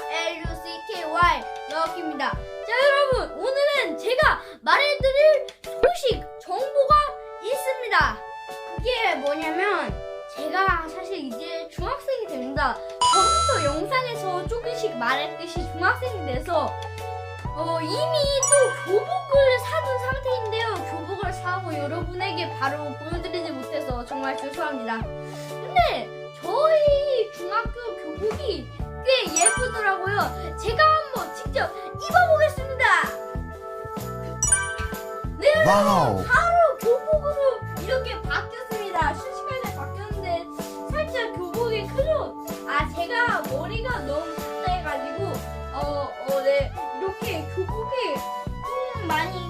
L-U-C-K-Y 럭키입니다. 자 여러분 오늘은 제가 말해드릴 소식 정보가 있습니다. 그게 뭐냐면 제가 사실 이제 중학생이 됩니다. 저부터 영상에서 조금씩 말했듯이 중학생이 돼서 어, 이미 또 교복을 사둔 상태인데요. 교복을 사고 여러분에게 바로 보여드리지 못해서 정말 죄송합니다. 근데 저희 중학교 교복이 꽤 예쁘더라고요. 제가 한번 직접 입어보겠습니다. 네, 여러분. 바로 교복으로 이렇게 바뀌었습니다. 순식간에 바뀌었는데 살짝 교복이 크죠? 아 제가 머리가 너무 작다 해가지고 어, 어, 네 이렇게 교복이 좀 많이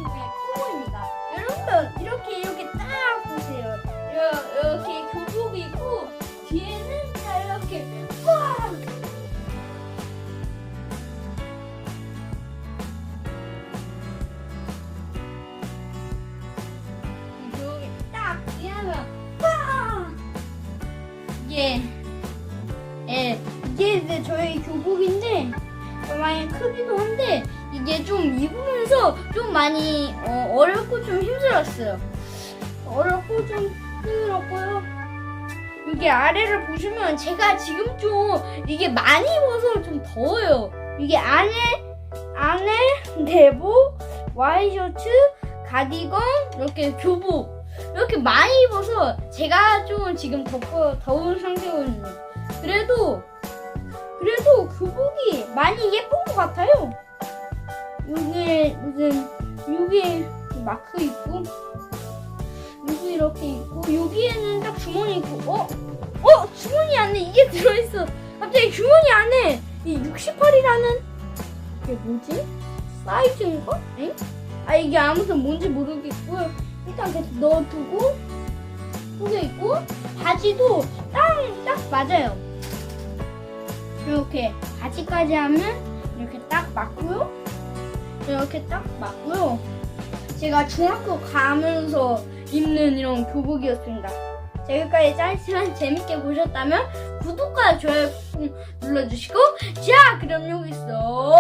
이게 예 이게 이제 저희 교복인데 좀 많이 크기도 한데 이게 좀 입으면서 좀 많이 어, 어렵고 좀 힘들었어요. 어렵고 좀 힘들었고요. 여기 아래를 보시면 제가 지금 좀 이게 많이 입어서 좀 더워요. 이게 안에 안에 내복 와이셔츠 가디건 이렇게 교복 이렇게 많이 입어서 제가 좀 지금 덥고 더운 상태거든요. 그래도 그래도 교복이 많이 예쁜 것 같아요. 여기 무슨 여기 마크 있고 여기 이렇게 있고 여기에는 딱 주머니 있고 어? 어? 주머니 안에 이게 들어있어. 갑자기 주머니 안에 이 68이라는 이게 뭐지? 사이즈인가? 엥? 아 이게 아무튼 뭔지 모르겠고 일단 계속 넣어두고 속에 있고 바지도 딱, 딱 맞아요. 이렇게 바지까지 하면 이렇게 딱 맞고요. 이렇게 딱 맞고요. 제가 중학교 가면서 입는 이런 교복이었습니다. 자, 여기까지 짧지만 재밌게 보셨다면 구독과 좋아요 꾹 눌러주시고 자 그럼 여기서 마무리